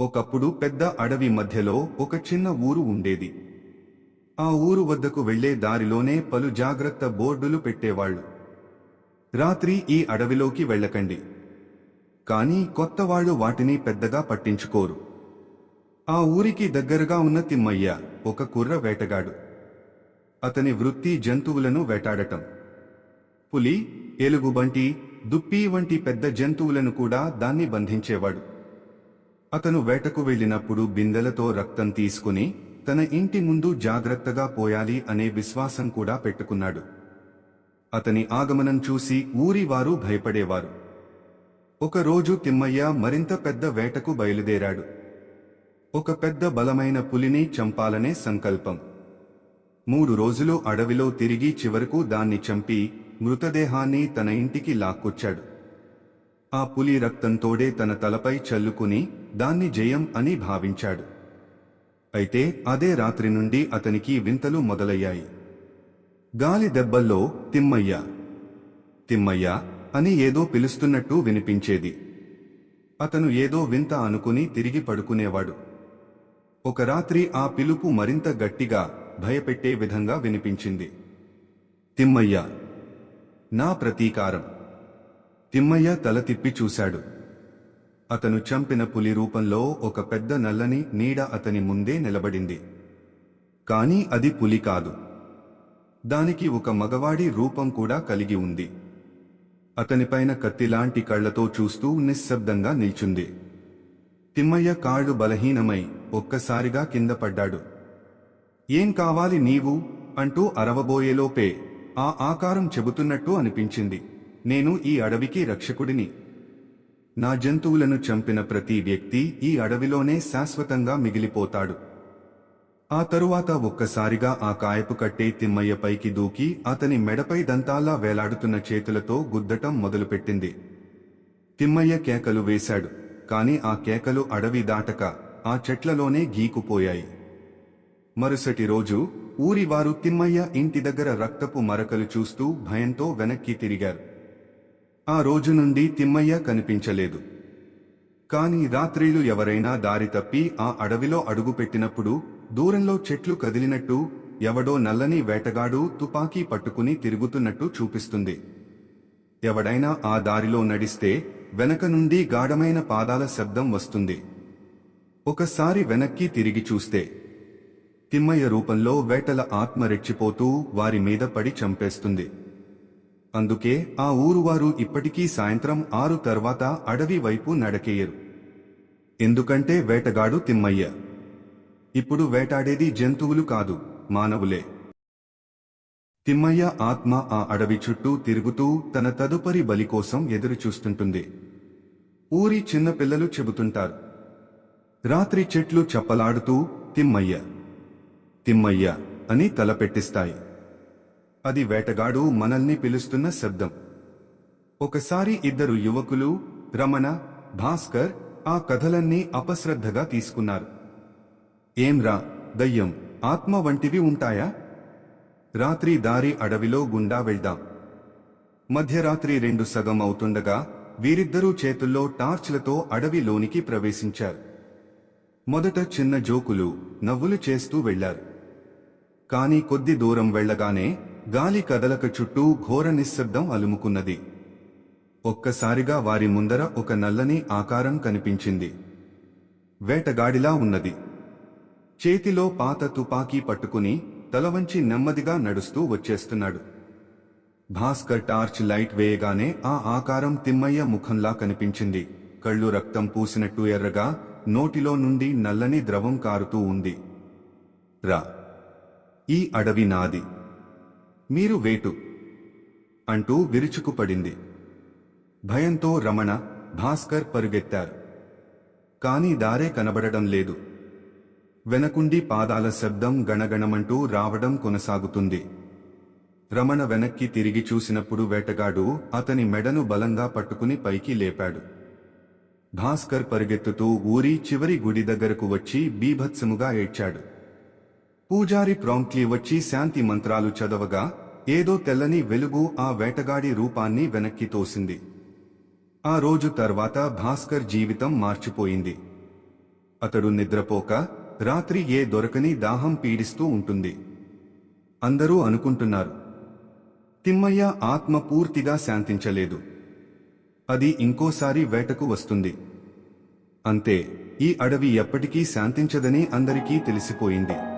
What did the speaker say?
ఒకప్పుడు పెద్ద అడవి మధ్యలో ఒక చిన్న ఊరు ఉండేది. ఆ ఊరు వద్దకు వెళ్ళే దారిలోనే పలు జాగ్రత్త బోర్డులు పెట్టేవాళ్ళు రాత్రి ఈ అడవిలోకి వెళ్ళకండి. కానీ కొత్తవాళ్ళు వాటిని పెద్దగా పట్టించుకోరు. ఆ ఊరికి దగ్గరగా ఉన్న తిమ్మయ్య ఒక కుర్ర వేటగాడు. అతని వృత్తి జంతువులను వేటాడటం. పులి ఎలుగుబంటి దుప్పి వంటి పెద్ద జంతువులను కూడా దాన్ని బంధించేవాడు. అతను వేటకు వెళ్ళినప్పుడు బిందెలతో రక్తం తీసుకుని తన ఇంటి ముందు జాగ్రత్తగా పోయాలి అనే విశ్వాసం కూడా పెట్టుకున్నాడు. అతని ఆగమనం చూసి ఊరివారు భయపడేవారు. ఒకరోజు తిమ్మయ్య మరింత పెద్ద వేటకు బయలుదేరాడు. ఒక పెద్ద బలమైన పులిని చంపాలనే సంకల్పం. మూడు రోజులు అడవిలో తిరిగి చివరకు దాన్ని చంపి మృతదేహాన్ని తన ఇంటికి లాక్కొచ్చాడు. ఆ పులి రక్తంతోడే తన తలపై చల్లుకుని దాన్ని జయం అని భావించాడు. అయితే అదే రాత్రి నుండి అతనికి వింతలు మొదలయ్యాయి. గాలి దెబ్బల్లో తిమ్మయ్య తిమ్మయ్య అని ఏదో పిలుస్తున్నట్టు వినిపించేది. అతను ఏదో వింత అనుకుని తిరిగి పడుకునేవాడు. ఒక రాత్రి ఆ పిలుపు మరింత గట్టిగా భయపెట్టే విధంగా వినిపించింది. తిమ్మయ్య నా ప్రతీకారం. తిమ్మయ్య తల తిప్పి చూశాడు. అతను చంపిన పులి రూపంలో ఒక పెద్ద నల్లని నీడ అతని ముందే నిలబడింది. కానీ అది పులి కాదు. దానికి ఒక మగవాడి రూపం కూడా కలిగి ఉంది. అతనిపైన కత్తిలాంటి కళ్ళతో చూస్తూ నిశ్శబ్దంగా నిల్చుంది. తిమ్మయ్య కాళ్ళు బలహీనమై ఒక్కసారిగా కింద పడ్డాడు. ఏం కావాలి నీవు? అంటూ అరవబోయేలోపే ఆ ఆకారం చెబుతున్నట్టు అనిపించింది. నేను ఈ అడవికి రక్షకుడిని. నా జంతువులను చంపిన ప్రతి వ్యక్తి ఈ అడవిలోనే శాశ్వతంగా మిగిలిపోతాడు. ఆ తరువాత ఒక్కసారిగా ఆ కాయపు కట్టే తిమ్మయ్య పైకి దూకి అతని మెడపై దంతాల్లా వేలాడుతున్న చేతులతో గుద్దటం మొదలుపెట్టింది. తిమ్మయ్య కేకలు వేశాడు కాని ఆ కేకలు అడవి దాటక ఆ చెట్లలోనే గీకుపోయాయి. మరుసటి రోజు ఊరివారు తిమ్మయ్య ఇంటి దగ్గర రక్తపు మరకలు చూస్తూ భయంతో వెనక్కి తిరిగారు. ఆ రోజు నుండి తిమ్మయ్య కనిపించలేదు. కాని రాత్రిలు ఎవరైనా దారి తప్పి ఆ అడవిలో అడుగుపెట్టినప్పుడు దూరంలో చెట్లు కదిలినట్టు ఎవడో నల్లని వేటగాడు తుపాకీ పట్టుకుని తిరుగుతున్నట్టు చూపిస్తుంది. ఎవడైనా ఆ దారిలో నడిస్తే వెనక నుండి గాఢమైన పాదాల శబ్దం వస్తుంది. ఒకసారి వెనక్కి తిరిగి చూస్తే తిమ్మయ్య రూపంలో వేటల ఆత్మ రెచ్చిపోతూ వారి మీద పడి చంపేస్తుంది. అందుకే ఆ ఊరువారు ఇప్పటికీ సాయంత్రం ఆరు తర్వాత అడవి వైపు నడకేయరు. ఎందుకంటే వేటగాడు తిమ్మయ్య. ఇప్పుడు వేటాడేది జంతువులు కాదు మానవులే. తిమ్మయ్య ఆత్మ ఆ అడవి చుట్టూ తిరుగుతూ తన తదుపరి బలి కోసం ఎదురుచూస్తుంటుంది. ఊరి చిన్నపిల్లలు చెబుతుంటారు. రాత్రి చెట్లు చప్పలాడుతూ తిమ్మయ్య తిమ్మయ్య అని తలపెట్టిస్తాయి. అది వేటగాడు మనల్ని పిలుస్తున్న శబ్దం. ఒకసారి ఇద్దరు యువకులు రమణ భాస్కర్ ఆ కథలన్నీ అపశ్రద్ధగా తీసుకున్నారు. ఏంరా దయ్యం ఆత్మ వంటివి ఉంటాయా? రాత్రి దారి అడవిలో గుండా వెళ్దాం. మధ్యరాత్రి రెండు సగం అవుతుండగా వీరిద్దరూ చేతుల్లో టార్చ్లతో అడవిలోనికి ప్రవేశించారు. మొదట చిన్న జోకులు నవ్వులు చేస్తూ వెళ్ళారు. కాని కొద్ది దూరం వెళ్ళగానే గాలి కదలక చుట్టూ ఘోర నిశ్శబ్దం అలుముకున్నది. ఒక్కసారిగా వారి ముందర ఒక నల్లని ఆకారం కనిపించింది. వేటగాడిలా ఉన్నది. చేతిలో పాత తుపాకీ పట్టుకుని తలవంచి నెమ్మదిగా నడుస్తూ వచ్చేస్తున్నాడు. భాస్కర్ టార్చ్ లైట్ వేయగానే ఆ ఆకారం తిమ్మయ్య ముఖంలా కనిపించింది. కళ్ళు రక్తం పూసినట్టు ఎర్రగా నోటిలో నుండి నల్లని ద్రవం కారుతూ ఉంది. రా. ఈ అడవి నాది. మీరు వేటు అంటూ విరుచుకుపడింది. భయంతో రమణ భాస్కర్ పరుగెత్తారు. కాని దారే కనబడడం లేదు. వెనకుండి పాదాల శబ్దం గణగణమంటూ రావడం కొనసాగుతుంది. రమణ వెనక్కి తిరిగి చూసినప్పుడు వేటగాడు అతని మెడను బలంగా పట్టుకుని పైకి లేపాడు. భాస్కర్ పరిగెత్తుతూ ఊరి చివరి గుడి దగ్గరకు వచ్చి బీభత్సముగా ఏడ్చాడు. పూజారి ప్రాంక్లీ వచ్చి శాంతి మంత్రాలు చదవగా ఏదో తెల్లని వెలుగు ఆ వేటగాడి రూపాన్ని వెనక్కి తోసింది. ఆ రోజు తర్వాత భాస్కర్ జీవితం మార్చిపోయింది. అతడు నిద్రపోక రాత్రి ఏ దొరకని దాహం పీడిస్తూ ఉంటుంది. అందరూ అనుకుంటున్నారు. తిమ్మయ్య ఆత్మ పూర్తిగా శాంతించలేదు. అది ఇంకోసారి వేటకు వస్తుంది. అంతే ఈ అడవి ఎప్పటికీ శాంతించదని అందరికీ తెలిసిపోయింది.